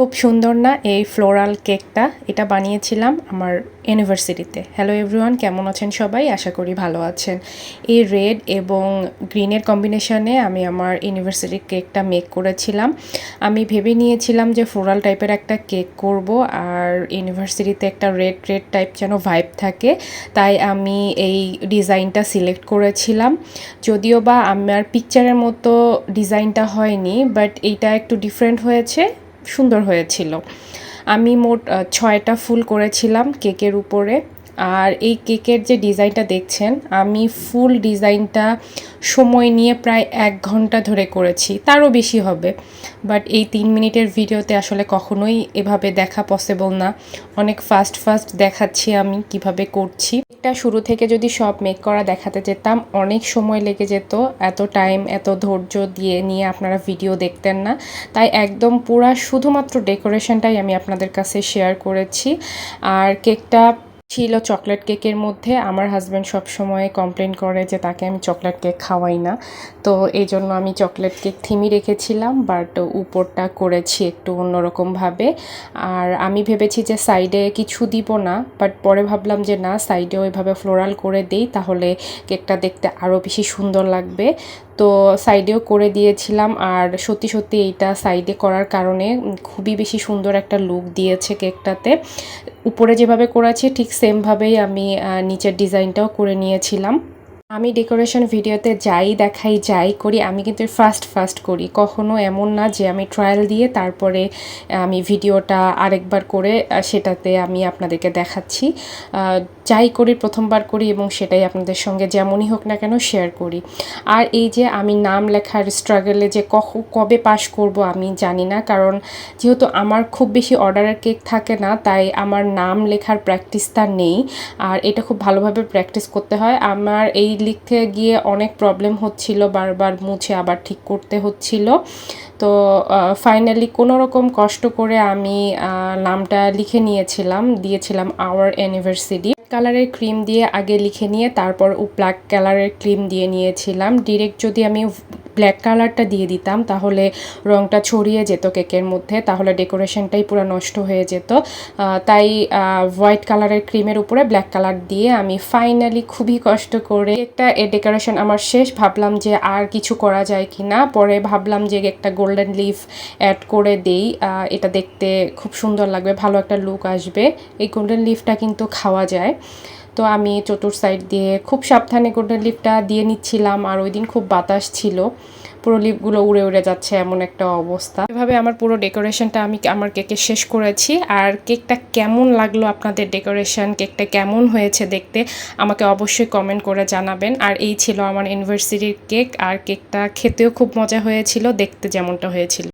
খুব সুন্দর না এই ফ্লোরাল কেকটা? এটা বানিয়েছিলাম আমার ইউনিভার্সিটিতে। হ্যালো এভরিওয়ান কেমন আছেন সবাই? আশা করি ভালো আছেন। এই রেড এবং গ্রিনের কম্বিনেশনে আমি আমার ইউনিভার্সিটির কেকটা মেক করেছিলাম। আমি ভেবে নিয়েছিলাম যে ফ্লোরাল টাইপের একটা কেক করব আর ইউনিভার্সিটিতে একটা রেড রেড টাইপ যেন ভাইব থাকে। তাই আমি এই ডিজাইনটা সিলেক্ট করেছিলাম। যদিও বা আমার পিকচারের মতো ডিজাইনটা হয়নি, বাট এইটা একটু ডিফারেন্ট হয়েছে। সুন্দর হয়েছিল। আমি মোট ছয়টা ফুল করেছিলাম কেকের উপরে। আর এই কেকের যে ডিজাইনটা দেখছেন, আমি ফুল ডিজাইনটা সময় নিয়ে প্রায় এক ঘণ্টা ধরে করেছি। তারও বেশি হবে। বাট এই তিন মিনিটের ভিডিওতে আসলে কখনোই এভাবে দেখা পসিবল না। অনেক ফাস্ট ফাস্ট দেখাচ্ছি আমি কীভাবে করছি। এটা শুরু থেকে যদি সব মেক করা দেখাতে যেতাম, অনেক সময় লেগে যেত। এত টাইম এত ধৈর্য দিয়ে, নিয়ে আপনারা ভিডিও দেখতেন না। তাই একদম পুরা শুধুমাত্র ডেকোরেশনটাই আমি আপনাদের কাছে শেয়ার করেছি। আর কেকটা ছিল চকলেট কেকের মধ্যে। আমার হাজব্যান্ড সবসময় কমপ্লেন করে যে, তাকে আমি চকলেট কেক খাওয়াই না। তো এই জন্য আমি চকলেট কেক থিমই রেখেছিলাম বাট উপরটা করেছি একটু অন্যরকমভাবে আর আমি ভেবেছি যে সাইডে কিছু দিব না। বাট পরে ভাবলাম যে, না সাইডে ওইভাবে ফ্লোরাল করে দেই, তাহলে কেকটা দেখতে আরও বেশি সুন্দর লাগবে। তো সাইডেও করে দিয়েছিলাম আর সত্যি সত্যি এইটা সাইডে করার কারণে খুবই বেশি সুন্দর একটা লুক দিয়েছে কেকটাতে উপরে যেভাবে করেছি ঠিক সেমভাবেই আমি নিচের ডিজাইনটাও করে নিয়েছিলাম। আমি ডেকোরেশন ভিডিওতে যাই, দেখাই, যাই করি, আমি কিন্তু ফার্স্ট ফার্স্ট করি। কখনো এমন না যে আমি ট্রায়াল দিয়ে তারপরে আমি ভিডিওটা আরেকবার করে সেটাতে আমি আপনাদেরকে দেখাচ্ছি। যাই করি, প্রথমবার করি এবং সেটাই আপনাদের সঙ্গে যেমনই হোক না কেন শেয়ার করি। আর এই যে আমি নাম লেখার স্ট্রাগলে যে কখ, কবে পাস করব আমি জানি না, কারণ যেহেতু আমার খুব বেশি অর্ডারের কেক থাকে না, তাই আমার নাম লেখার প্র্যাকটিসটা নেই। আর এটা খুব ভালোভাবে প্র্যাকটিস করতে হয়। আমার এই লিখতে গিয়ে অনেক প্রবলেম হচ্ছিল, বারবার মুছে আবার ঠিক করতে হচ্ছিল। তো ফাইনালি কোনো রকম কষ্ট করে আমি নামটা লিখে নিয়েছিলাম, দিয়েছিলাম আওয়ার অ্যানিভার্সারি কালারের ক্রিম দিয়ে আগে লিখে নিয়ে তারপর ব্ল্যাক কালারের ক্রিম দিয়ে নিয়েছিলাম। ডিরেক্ট যদি আমি ব্ল্যাক কালারটা দিয়ে দিতাম, তাহলে রংটা ছড়িয়ে যেত কেকের মধ্যে, তাহলে ডেকোরেশনটাই পুরো নষ্ট হয়ে যেত। তাই হোয়াইট কালারের ক্রিমের উপরে ব্ল্যাক কালার দিয়ে আমি ফাইনালি খুবই কষ্ট করে একটা এ ডেকোরেশন আমার শেষ। ভাবলাম যে আর কিছু করা যায় কি না পরে ভাবলাম যে একটা গোল্ডেন লিফ অ্যাড করে দেই। এটা দেখতে খুব সুন্দর লাগবে, ভালো একটা লুক আসবে। এই গোল্ডেন লিফটা কিন্তু খাওয়া যায়। তো আমি চতুর সাইড দিয়ে খুব সাবধানে গোল্ডেন লিফটা দিয়ে নিচ্ছিলাম, আর ওই দিন খুব বাতাস ছিল। পুরো লিপগুলো উড়ে উড়ে যাচ্ছে এমন একটা অবস্থা। এভাবে আমার পুরো ডেকোরেশনটা আমি আমার কেকে শেষ করেছি। আর কেকটা কেমন লাগল আপনাদের ডেকোরেশন কেকটা কেমন হয়েছে দেখতে? আমাকে অবশ্যই কমেন্ট করে জানাবেন। আর এই ছিল আমার ইউনিভার্সিটির কেক আর কেকটা খেতেও খুব মজা হয়েছিল, দেখতে যেমনটা হয়েছিল।